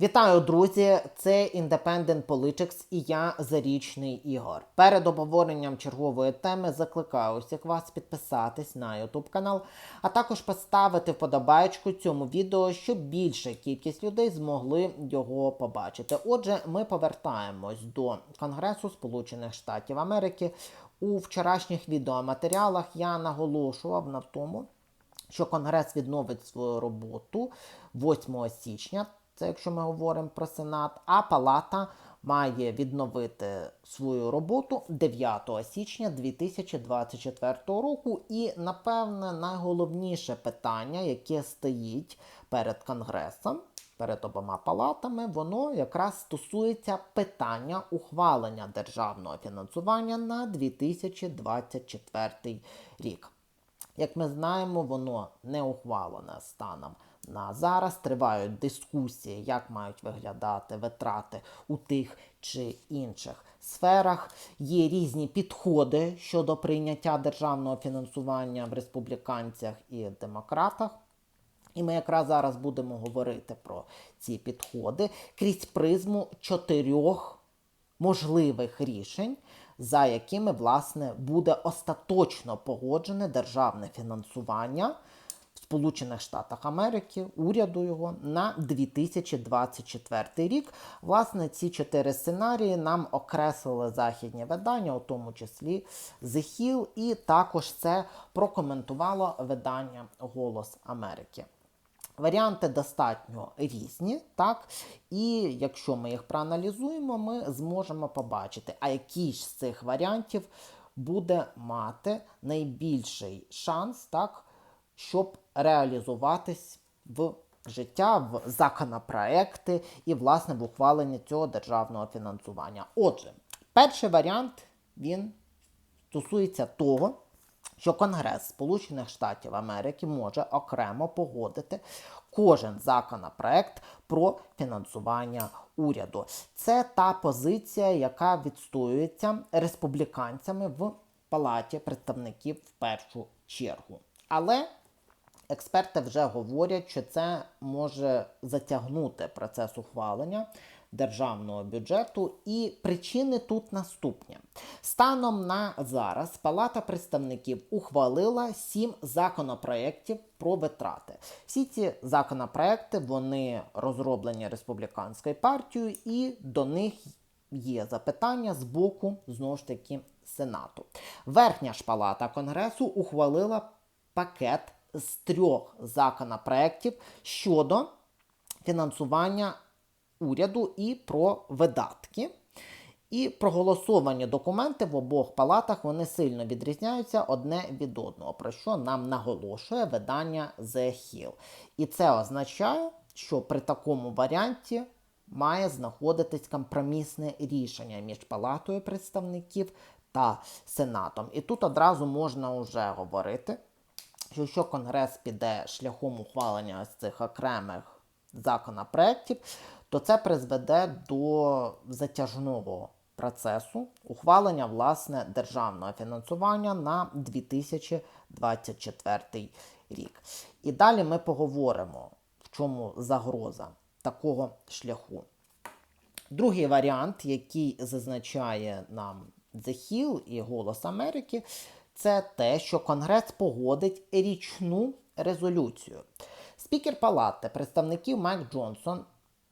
Вітаю, друзі! Це Independent Politics і я Зарічний Ігор. Перед обговоренням чергової теми закликаю усіх вас підписатись на YouTube канал, а також поставити вподобайку цьому відео, щоб більша кількість людей змогли його побачити. Отже, ми повертаємось до Конгресу Сполучених Штатів Америки. У вчорашніх відеоматеріалах я наголошував на тому, що Конгрес відновить свою роботу 8 січня. Це якщо ми говоримо про Сенат, а Палата має відновити свою роботу 9 січня 2024 року. І, напевне, найголовніше питання, яке стоїть перед Конгресом, перед обома палатами, воно якраз стосується питання ухвалення державного фінансування на 2024 рік. Як ми знаємо, воно не ухвалене станом на зараз. Тривають дискусії, як мають виглядати витрати у тих чи інших сферах. Є різні підходи щодо прийняття державного фінансування в республіканцях і демократах. І ми якраз зараз будемо говорити про ці підходи крізь призму чотирьох можливих рішень, за якими, власне, буде остаточно погоджене державне фінансування Сполучених Штатах Америки, уряду його на 2024 рік. Власне, ці чотири сценарії нам окреслили західні видання, у тому числі The Hill, і також це прокоментувало видання Голос Америки. Варіанти достатньо різні, так? І якщо ми їх проаналізуємо, ми зможемо побачити, а який з цих варіантів буде мати найбільший шанс, так, щоб реалізуватись в життя, в законопроекти і, власне, в ухваленні цього державного фінансування. Отже, перший варіант він стосується того що Конгрес Сполучених Штатів Америки може окремо погодити кожен законопроект про фінансування уряду. Це та позиція, яка відстоюється республіканцями в Палаті представників в першу чергу. Але експерти вже говорять, що це може затягнути процес ухвалення державного бюджету. І причини тут наступні. Станом на зараз Палата представників ухвалила сім законопроєктів про витрати. Всі ці законопроекти вони розроблені республіканською партією, і до них є запитання з боку знову ж таки Сенату. Верхня ж палата Конгресу ухвалила пакет з трьох законопроєктів щодо фінансування уряду і про видатки. І проголосовані документи в обох палатах вони сильно відрізняються одне від одного, про що нам наголошує видання The Hill. І це означає, що при такому варіанті має знаходитись компромісне рішення між палатою представників та Сенатом. І тут одразу можна вже говорити, якщо Конгрес піде шляхом ухвалення з цих окремих законопроєктів, то це призведе до затяжного процесу ухвалення власне державного фінансування на 2024 рік. І далі ми поговоримо, в чому загроза такого шляху. Другий варіант, який зазначає нам The Hill і Голос Америки, це те, що Конгрес погодить річну резолюцію. Спікер Палати представників Майк Джонсон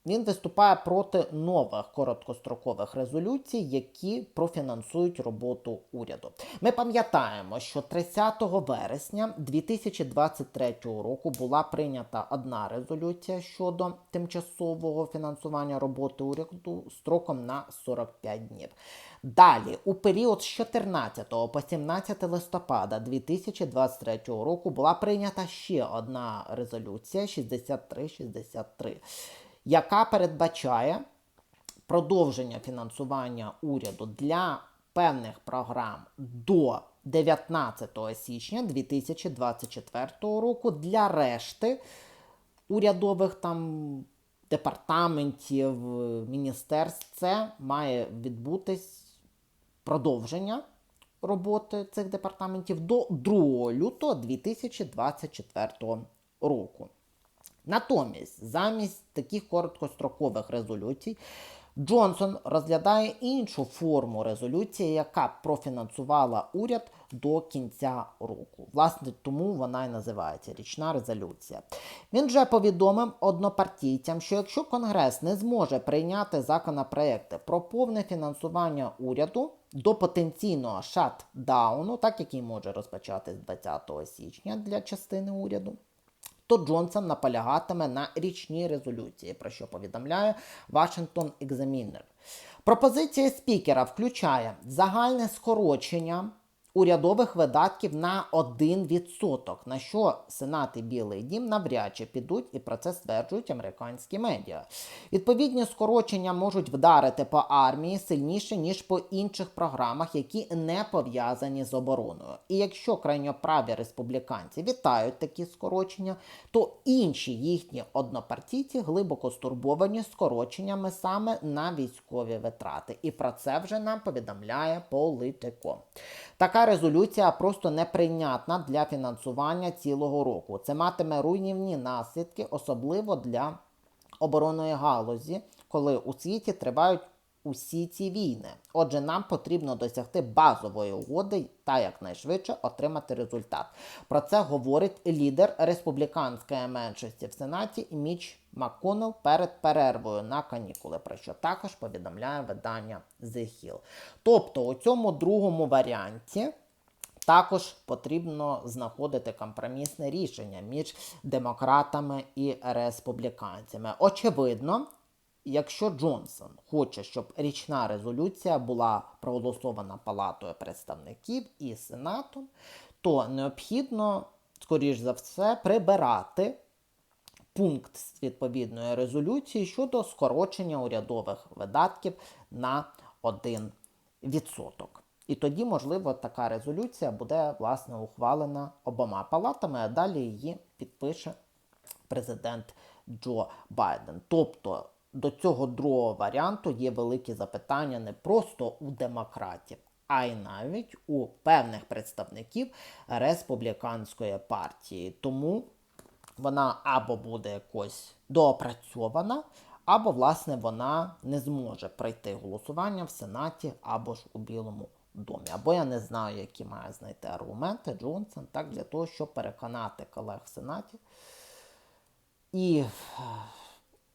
він виступає проти нових короткострокових резолюцій, які профінансують роботу уряду. Ми пам'ятаємо, що 30 вересня 2023 року була прийнята одна резолюція щодо тимчасового фінансування роботи уряду строком на 45 днів. Далі, у період з 14 по 17 листопада 2023 року була прийнята ще одна резолюція 6363 яка передбачає продовження фінансування уряду для певних програм до 19 січня 2024 року для решти урядових там департаментів, міністерств. Це має відбутись продовження роботи цих департаментів до 2 лютого 2024 року. Натомість, замість таких короткострокових резолюцій, Джонсон розглядає іншу форму резолюції, яка профінансувала уряд до кінця року. Власне, тому вона і називається річна резолюція. Він вже повідомив однопартійцям, що якщо Конгрес не зможе прийняти законопроекти про повне фінансування уряду до потенційного шатдауну, так який може розпочатись 20 січня для частини уряду то Джонсон наполягатиме на річній резолюції, про що повідомляє Washington Examiner. Пропозиція спікера включає загальне скорочення урядових видатків на 1%, на що Сенат і Білий Дім навряд чи підуть, і про це стверджують американські медіа. Відповідні скорочення можуть вдарити по армії сильніше, ніж по інших програмах, які не пов'язані з обороною. І якщо крайньоправі республіканці вітають такі скорочення, то інші їхні однопартійці глибоко стурбовані скороченнями саме на військові витрати. І про це вже нам повідомляє Політико. Така резолюція просто неприйнятна для фінансування цілого року. Це матиме руйнівні наслідки, особливо для оборонної галузі, коли у світі тривають усі ці війни. Отже, нам потрібно досягти базової угоди та якнайшвидше отримати результат. Про це говорить лідер республіканської меншості в Сенаті Міч МакКоннелл перед перервою на канікули, про що також повідомляє видання The Hill. Тобто, у цьому другому варіанті. Також потрібно знаходити компромісне рішення між демократами і республіканцями. Очевидно, якщо Джонсон хоче, щоб річна резолюція була проголосована Палатою представників і Сенатом, то необхідно, скоріш за все, прибирати пункт відповідної резолюції щодо скорочення урядових видатків на 1%. І тоді, можливо, така резолюція буде власне ухвалена обома палатами, а далі її підпише президент Джо Байден. Тобто до цього другого варіанту є великі запитання не просто у демократів, а й навіть у певних представників республіканської партії. Тому вона або буде якось доопрацьована, або, власне, вона не зможе пройти голосування в Сенаті або ж у Білому домі. Або я не знаю, які має знайти аргументи Джонсон так, для того, щоб переконати колег в Сенаті. І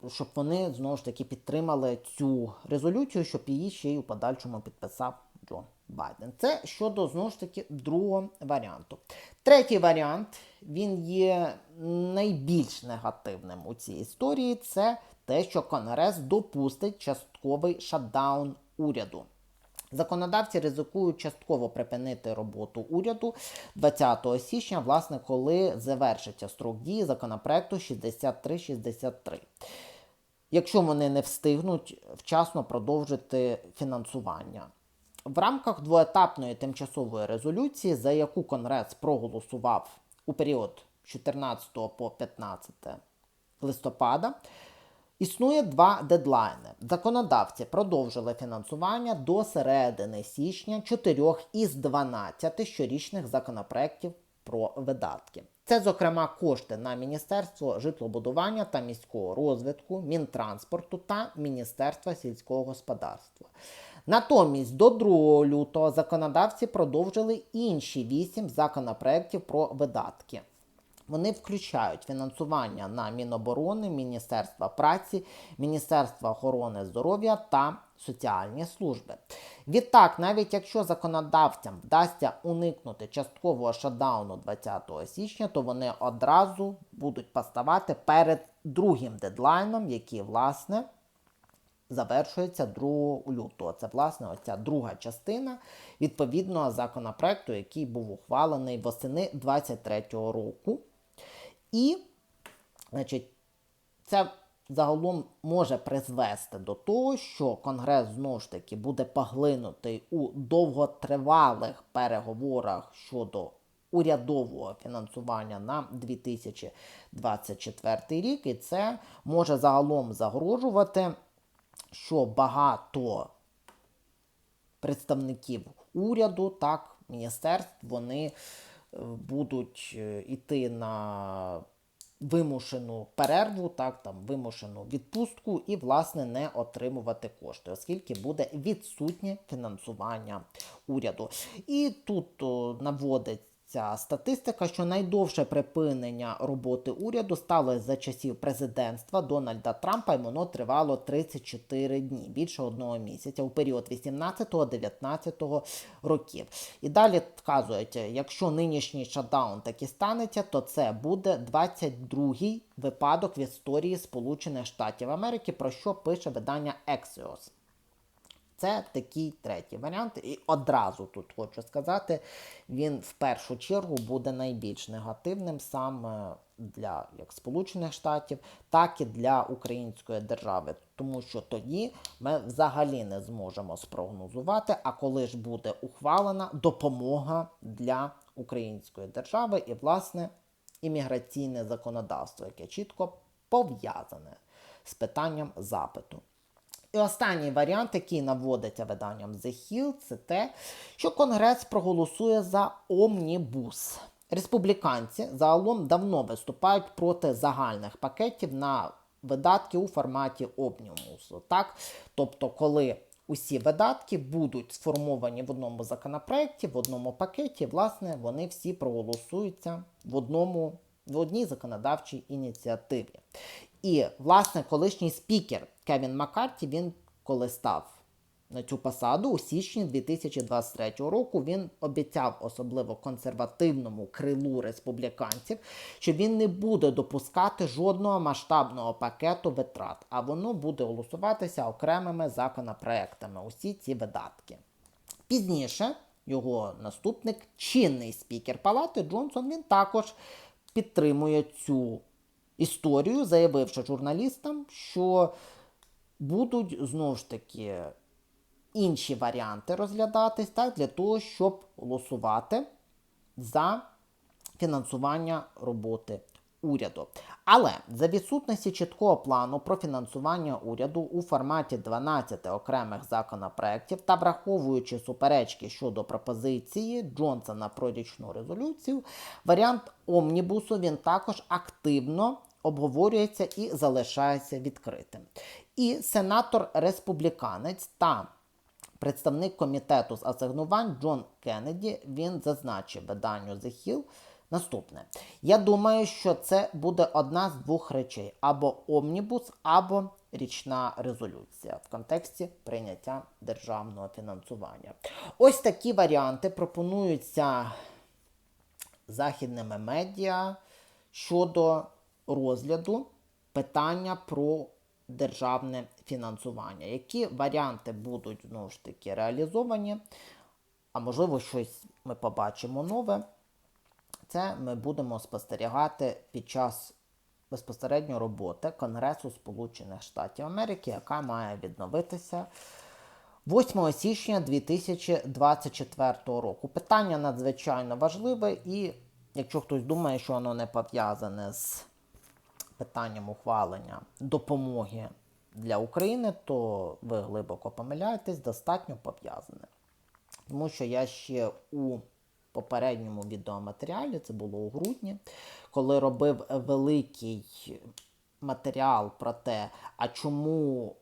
щоб вони знову ж таки підтримали цю резолюцію, щоб її ще й у подальшому підписав Джо Байден. Це щодо знову ж таки другого варіанту. Третій варіант він є найбільш негативним у цій історії. Це те, що Конгрес допустить частковий шатдаун уряду. Законодавці ризикують частково припинити роботу уряду 20 січня, власне, коли завершиться строк дії законопроекту 6363. Якщо вони не встигнуть вчасно продовжити фінансування. В рамках двоетапної тимчасової резолюції, за яку Конгрес проголосував у період 14 по 15 листопада, Існує два дедлайни. Законодавці продовжили фінансування до середини січня 4 із 12 щорічних законопроєктів про видатки. Це, зокрема, кошти на Міністерство житлобудування та міського розвитку, Мінтранспорту та Міністерства сільського господарства. Натомість до 2 лютого законодавці продовжили інші 8 законопроєктів про видатки. Вони включають фінансування на Міноборони, Міністерства праці, Міністерства охорони здоров'я та соціальні служби. Відтак, навіть якщо законодавцям вдасться уникнути часткового шатдауну 20 січня, то вони одразу будуть поставати перед другим дедлайном, який, власне, завершується 2 лютого. Це, власне, оця друга частина відповідного законопроекту, який був ухвалений восени 2023 року. І, значить, це загалом може призвести до того, що Конгрес знову ж таки буде поглинутий у довготривалих переговорах щодо урядового фінансування на 2024 рік. І це може загалом загрожувати, що багато представників уряду, так, міністерств, вони будуть йти е, на вимушену перерву, так, там, вимушену відпустку і, власне, не отримувати кошти, оскільки буде відсутнє фінансування уряду. І тут о, наводиться статистика, що найдовше припинення роботи уряду сталося за часів президентства Дональда Трампа, і воно тривало 34 дні, більше одного місяця у період 18-19 років. І далі вказують, якщо нинішній шатдаун таки станеться, то це буде 22-й випадок в історії Сполучених Штатів Америки, про що пише видання Axios. Це такий третій варіант. І одразу тут хочу сказати, він в першу чергу буде найбільш негативним саме для як Сполучених Штатів, так і для української держави. Тому що тоді ми взагалі не зможемо спрогнозувати, а коли ж буде ухвалена допомога для української держави і, власне, імміграційне законодавство, яке чітко пов'язане з питанням запиту. І останній варіант, який наводиться виданням The Hill, це те, що Конгрес проголосує за омнібус. Республіканці загалом давно виступають проти загальних пакетів на видатки у форматі омнібусу. Так? Тобто, коли усі видатки будуть сформовані в одному законопроекті, в одному пакеті, власне, вони всі проголосуються в одному в одній законодавчій ініціативі. І, власне, колишній спікер Кевін Маккарті, він коли став на цю посаду у січні 2023 року, він обіцяв особливо консервативному крилу республіканців, що він не буде допускати жодного масштабного пакету витрат, а воно буде голосуватися окремими законопроектами. Усі ці видатки. Пізніше його наступник, чинний спікер палати Джонсон, він також підтримує цю історію, заявивши журналістам, що будуть знову ж таки інші варіанти розглядатись так, для того, щоб голосувати за фінансування роботи уряду. Але за відсутності чіткого плану про фінансування уряду у форматі 12 окремих законопроєктів та враховуючи суперечки щодо пропозиції Джонсона про річну резолюцію, варіант омнібусу він також активно обговорюється і залишається відкритим. І сенатор республіканець та представник комітету з асигнувань Джон Кеннеді він зазначив виданню The Hill наступне. Я думаю, що це буде одна з двох речей: або омнібус, або річна резолюція в контексті прийняття державного фінансування. Ось такі варіанти пропонуються західними медіа щодо розгляду питання про державне фінансування. Які варіанти будуть знову ж таки реалізовані, а можливо, щось ми побачимо нове. Це ми будемо спостерігати під час безпосередньо роботи Конгресу Сполучених Штатів Америки, яка має відновитися 8 січня 2024 року. Питання надзвичайно важливе, і якщо хтось думає, що воно не пов'язане з питанням ухвалення допомоги для України, то ви глибоко помиляєтесь, достатньо пов'язане. Тому що я ще у попередньому відеоматеріалі, це було у грудні, коли робив великий матеріал про те, а чому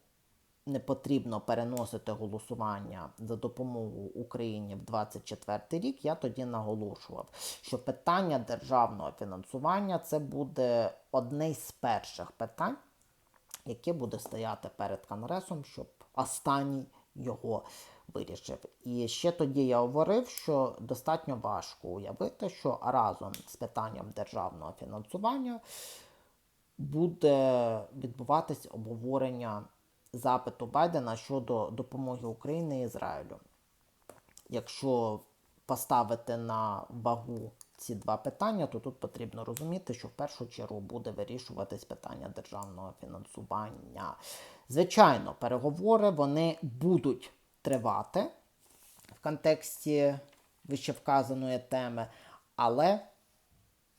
не потрібно переносити голосування за допомогу Україні в 24 рік, я тоді наголошував, що питання державного фінансування це буде одне з перших питань, яке буде стояти перед Конгресом, щоб останній його вирішив. І ще тоді я говорив, що достатньо важко уявити, що разом з питанням державного фінансування буде відбуватись обговорення запиту Байдена щодо допомоги Україні і Ізраїлю. Якщо поставити на вагу ці два питання, то тут потрібно розуміти, що в першу чергу буде вирішуватись питання державного фінансування. Звичайно, переговори вони будуть тривати в контексті вищевказаної теми, але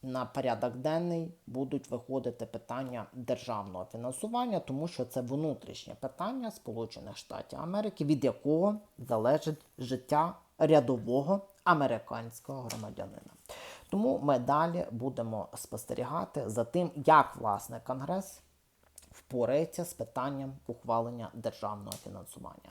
на порядок денний будуть виходити питання державного фінансування, тому що це внутрішнє питання Сполучених Штатів Америки, від якого залежить життя рядового американського громадянина. Тому ми далі будемо спостерігати за тим, як власне Конгрес впорається з питанням ухвалення державного фінансування